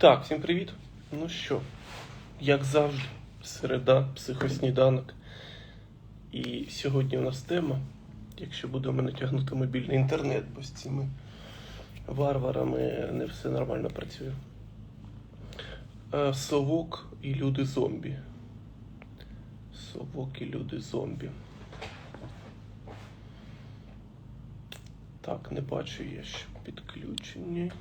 Так, всім привіт. Ну що, як завжди, середа, психосніданок. І сьогодні у нас тема, якщо буде у мене тягнути мобільний інтернет, бо з цими варварами не все нормально працює. Е, Совок і люди зомбі. Совок і люди зомбі. Так, не бачу я, що підключені.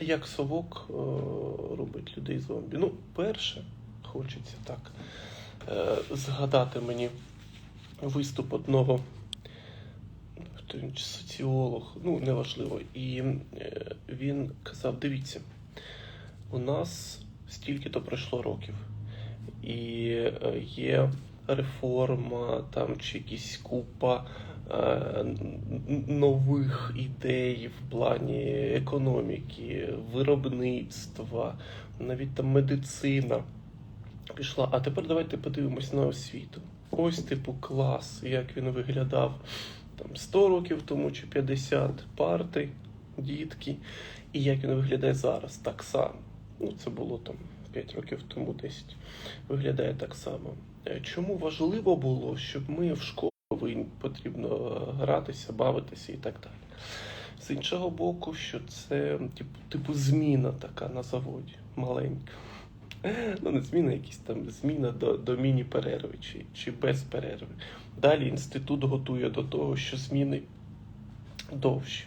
Як совок е, робить людей зомбі? Ну, перше, хочеться так е, згадати мені виступ одного чи соціолог, ну неважливо. І е, він казав: дивіться, у нас стільки-то пройшло років, і є реформа там чи якісь купа нових ідей в плані економіки, виробництва, навіть там медицина пішла. А тепер давайте подивимось на освіту. Ось типу клас, як він виглядав там 100 років тому чи 50 парти, дітки, і як він виглядає зараз так само. Ну, це було там 5 років тому 10. Виглядає так само. Е, Чому важливо було, щоб ми в школу потрібно е, гратися, бавитися і так далі. З іншого боку, що це типу, типу зміна така на заводі, маленька. Ну, не зміна, якісь там зміна до, до міні-перерви чи, чи без перерви. Далі інститут готує до того, що зміни довші.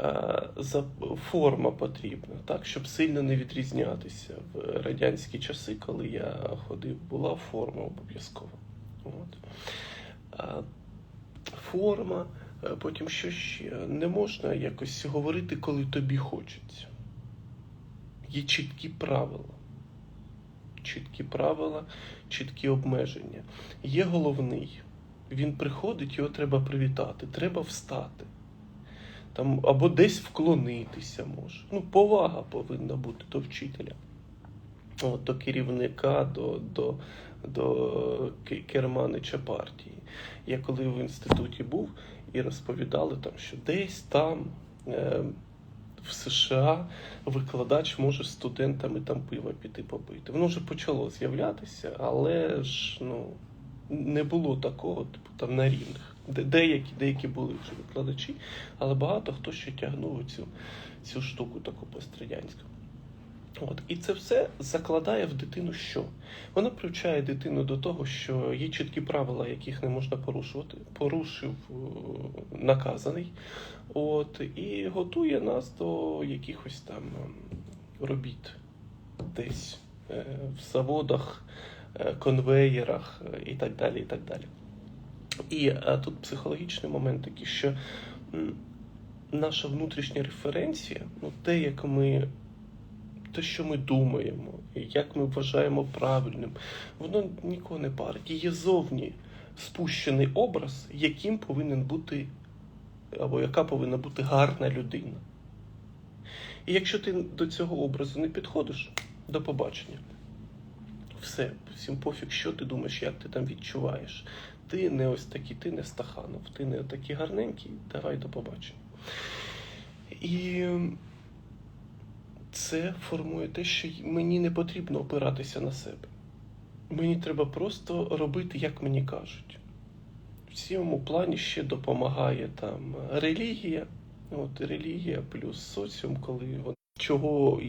Е, За форма потрібна, так, щоб сильно не відрізнятися. В радянські часи, коли я ходив, була форма обов'язкова. От. А Форма, е, потім що ще? Не можна якось говорити, коли тобі хочеться. Є чіткі правила. Чіткі правила, чіткі обмеження. Є головний. Він приходить, його треба привітати, треба встати. Там, або десь вклонитися може. Ну, повага повинна бути до вчителя. От, до керівника, до, до, до керманича партії. Я коли в інституті був і розповідали, там, що десь там е, в США викладач може студентами там пиво піти попити. Воно вже почало з'являтися, але ж ну, не було такого, типу там на рівних. Деякі, деякі були вже викладачі, але багато хто ще тягнув цю, цю штуку таку пострадянську. От. І це все закладає в дитину що? Вона привчає дитину до того, що є чіткі правила, яких не можна порушувати. Порушив е, наказаний. От, і готує нас до якихось там ем, робіт десь е, в заводах, е, конвеєрах і так далі. І так далі. І тут психологічний момент такий, що наша внутрішня референція, ну, те, як ми те, що ми думаємо, як ми вважаємо правильним, воно нікого не парить. Є зовні спущений образ, яким повинен бути, або яка повинна бути гарна людина. І якщо ти до цього образу не підходиш, до побачення. Все, всім пофіг, що ти думаєш, як ти там відчуваєш. Ти не ось такий, ти не Стаханов, ти не такий гарненький, давай до побачення. І це формує те, що мені не потрібно опиратися на себе. Мені треба просто робити, як мені кажуть. В цьому плані ще допомагає там релігія. От релігія плюс соціум, коли вон- чого,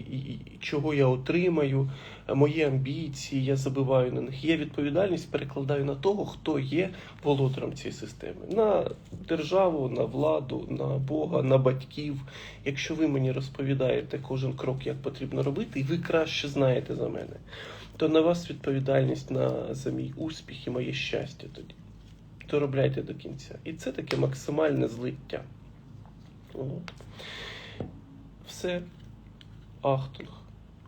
чого я отримаю, мої амбіції, я забиваю на них. Є відповідальність, перекладаю на того, хто є володарем цієї системи. На державу, на владу, на Бога, на батьків. Якщо ви мені розповідаєте кожен крок, як потрібно робити, і ви краще знаєте за мене, то на вас відповідальність на за мій успіх і моє щастя тоді. Доробляйте до кінця. І це таке максимальне злиття. Все. Ахтунг.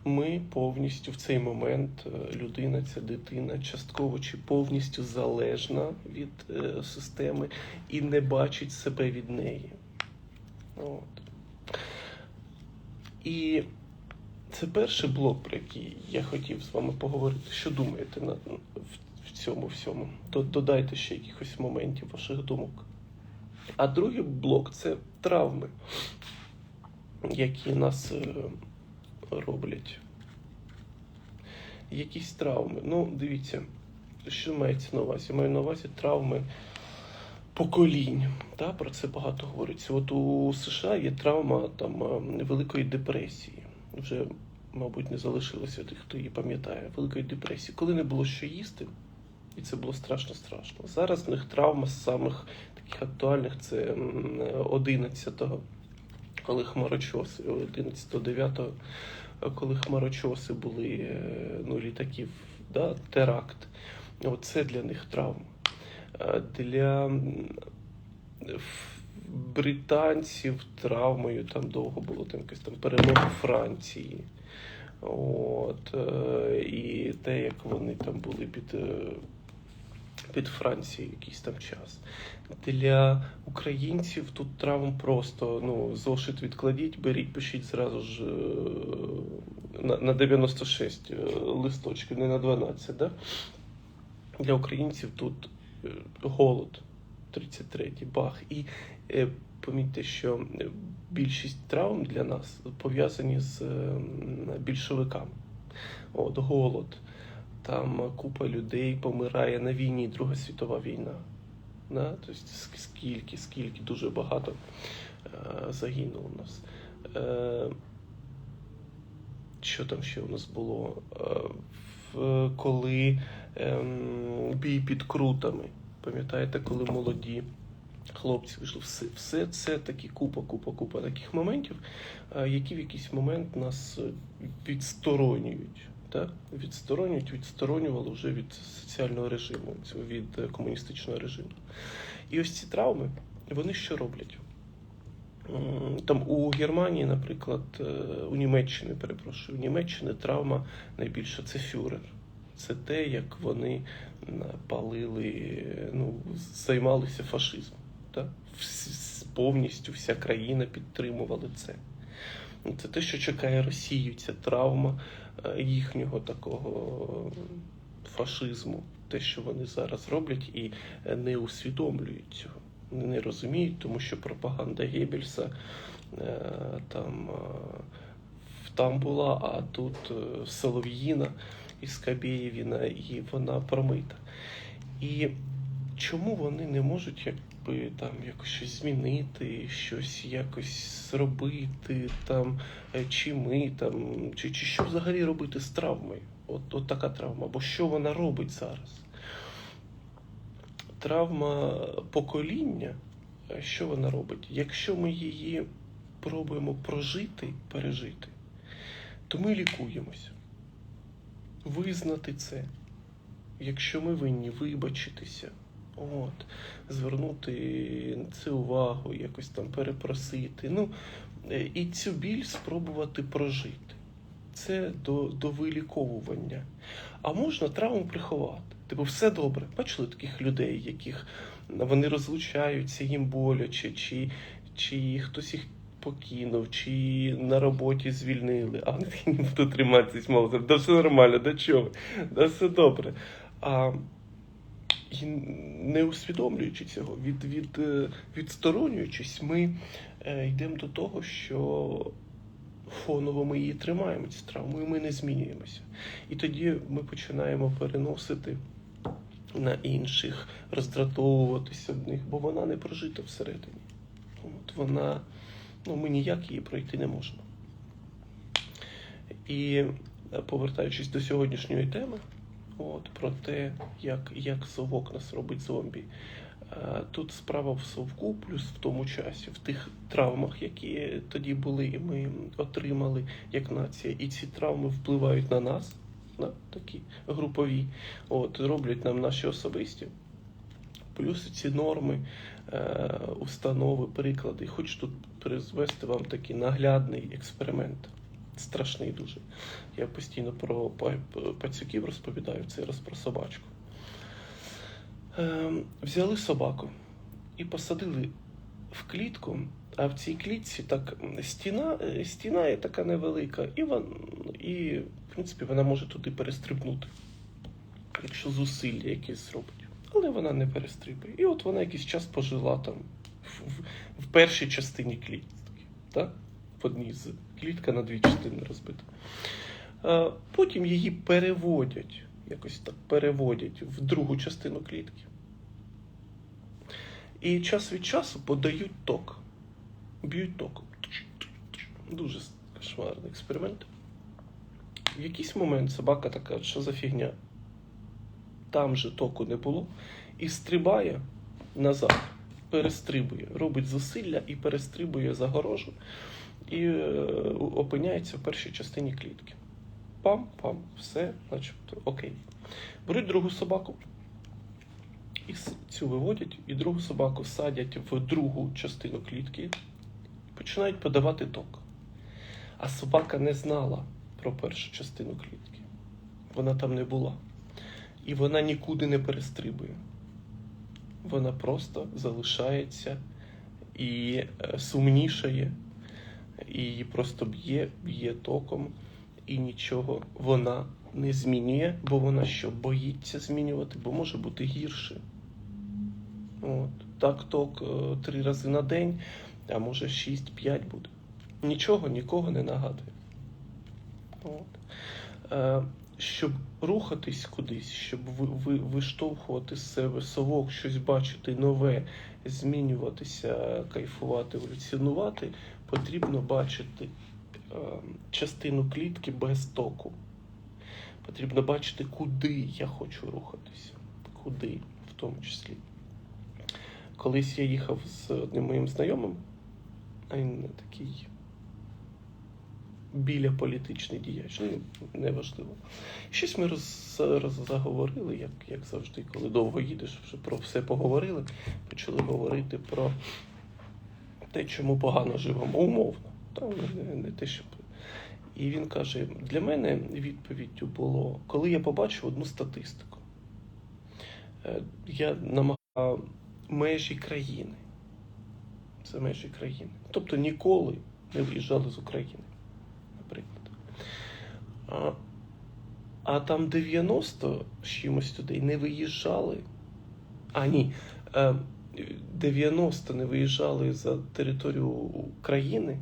Ми повністю в цей момент е, людина, ця дитина, частково чи повністю залежна від е, системи і не бачить себе від неї. От. І це перший блок, про який я хотів з вами поговорити. Що думаєте на, в, в цьому всьому? Додайте ще якихось моментів ваших думок. А другий блок це травми, які нас е, роблять. Якісь травми. Ну, дивіться, що мається на увазі? Маю на увазі травми поколінь. Та, про це багато говориться. От у США є травма там, е, Великої депресії. Вже, мабуть, не залишилося тих, хто її пам'ятає. Великої депресії, коли не було що їсти, і це було страшно страшно. Зараз в них травма з самих таких актуальних це 11-го, коли хмарочоси, 11-го, 9-го, коли хмарочоси були е, ну, літаків, да, теракт. Оце для них травма. Для британців травмою там довго було там якась там перемога Франції. От, е, і те, як вони там були під, е, під Францією якийсь там час. Для українців тут травм просто ну, зошит відкладіть, беріть, пишіть зразу ж е, на, на 96 е, листочків, не на 12. Да? Для українців тут е, голод 33-й бах. І помітьте, що більшість травм для нас пов'язані з е, більшовиками. От, голод. Там купа людей помирає на війні, Друга світова війна. Да? Тобто, скільки, скільки, дуже багато е, загинуло у нас. Е, що там ще у нас було? Е, в, коли ем, бій під крутами. Пам'ятаєте, коли молоді хлопці вийшли, все, все це такі купа, купа, купа таких моментів, які в якийсь момент нас відсторонюють. Так? Відсторонюють, відсторонювали вже від соціального режиму, від е, комуністичного режиму. І ось ці травми, вони що роблять? Там у Германії, наприклад, е, у Німеччини, перепрошую, у Німеччини травма найбільша це фюрер. Це те, як вони палили, ну, займалися фашизмом. Так? Повністю вся країна підтримувала це. Це те, що чекає Росію, ця травма їхнього такого фашизму, те, що вони зараз роблять, і е, не усвідомлюють цього. Не розуміють, тому що пропаганда Геббельса е, там, е, там була, а тут е, Солов'їна із Кабєєвіна, і вона промита. І чому вони не можуть якби там якось щось змінити, щось якось зробити, там, е, чи ми там, чи, чи що взагалі робити з травмою? От, от така травма, бо що вона робить зараз? Травма покоління, е, що вона робить? Якщо ми її пробуємо прожити, пережити, то ми лікуємося. Визнати це. Якщо ми винні, вибачитися, от, звернути це увагу, якось там перепросити. Ну, е, і цю біль спробувати прожити. Це до, до виліковування. А можна травму приховати. Типу, все добре. Бачили таких людей, яких вони розлучаються, їм боляче, чи, чи хтось їх покинув, чи на роботі звільнили, а вони не буду триматися, да все нормально, да чого, да все добре. А і не усвідомлюючи цього, від, від, е, відсторонюючись, ми е, йдемо до того, що фоново ми її тримаємо, цю травму, і ми не змінюємося. І тоді ми починаємо переносити на інших, роздратовуватися в них, бо вона не прожита всередині. От вона, ну, ми ніяк її пройти не можемо. І е, повертаючись до сьогоднішньої теми, от, про те, як, як совок нас робить зомбі. Е, Тут справа в совку, плюс в тому часі, в тих травмах, які тоді були, і ми отримали як нація. І ці травми впливають на нас, на такі групові, от, роблять нам наші особисті. Плюс ці норми, е, установи, приклади. Хочу тут призвести вам такий наглядний експеримент. Страшний дуже. Я постійно про пацюків розповідаю, це раз про собачку. Ем, взяли собаку і посадили в клітку, а в цій клітці так стіна, е, стіна є така невелика, і, вон, і в принципі вона може туди перестрибнути, якщо зусилля якесь зробить. Але вона не перестрибує. І от вона якийсь час пожила там в, в, в першій частині клітки. Так? В клітка на дві частини розбита. Е, Потім її переводять, якось так переводять в другу частину клітки. І час від часу подають ток. Б'ють током. Дуже кошмарний експеримент. В якийсь момент собака така, що за фігня? Там же току не було, і стрибає назад, перестрибує, робить зусилля і перестрибує загорожу і е, опиняється в першій частині клітки. Пам-пам, все, начебто окей. Беруть другу собаку, і цю виводять, і другу собаку садять в другу частину клітки, і починають подавати ток. А собака не знала про першу частину клітки. Вона там не була. І вона нікуди не перестрибує. Вона просто залишається і е, сумнішає, і її просто б'є, б'є током, і нічого вона не змінює, бо вона що боїться змінювати, бо може бути гірше. От. Так ток е, три рази на день, а може 6-5 буде. Нічого нікого не нагадує. От. Е, щоб рухатись кудись, щоб ви, ви, виштовхувати з себе совок, щось бачити нове, змінюватися, кайфувати, еволюціонувати, потрібно бачити е, частину клітки без току. Потрібно бачити, куди я хочу рухатися, куди в тому числі. Колись я їхав з одним моїм знайомим, а він такий біля політичний діяч, ну, неважливо. Щось ми роз, роз, заговорили, як, як завжди, коли довго їдеш, вже про все поговорили, почали говорити про те, чому погано живемо, умовно. Та, не, те, щоб... І він каже: для мене відповіддю було, коли я побачив одну статистику. Е, Я намагав межі країни. Це межі країни. Тобто ніколи не виїжджали з України, наприклад. А, а там 90 з чимось людей не виїжджали. А, ні. Е, 90 не виїжджали за територію України,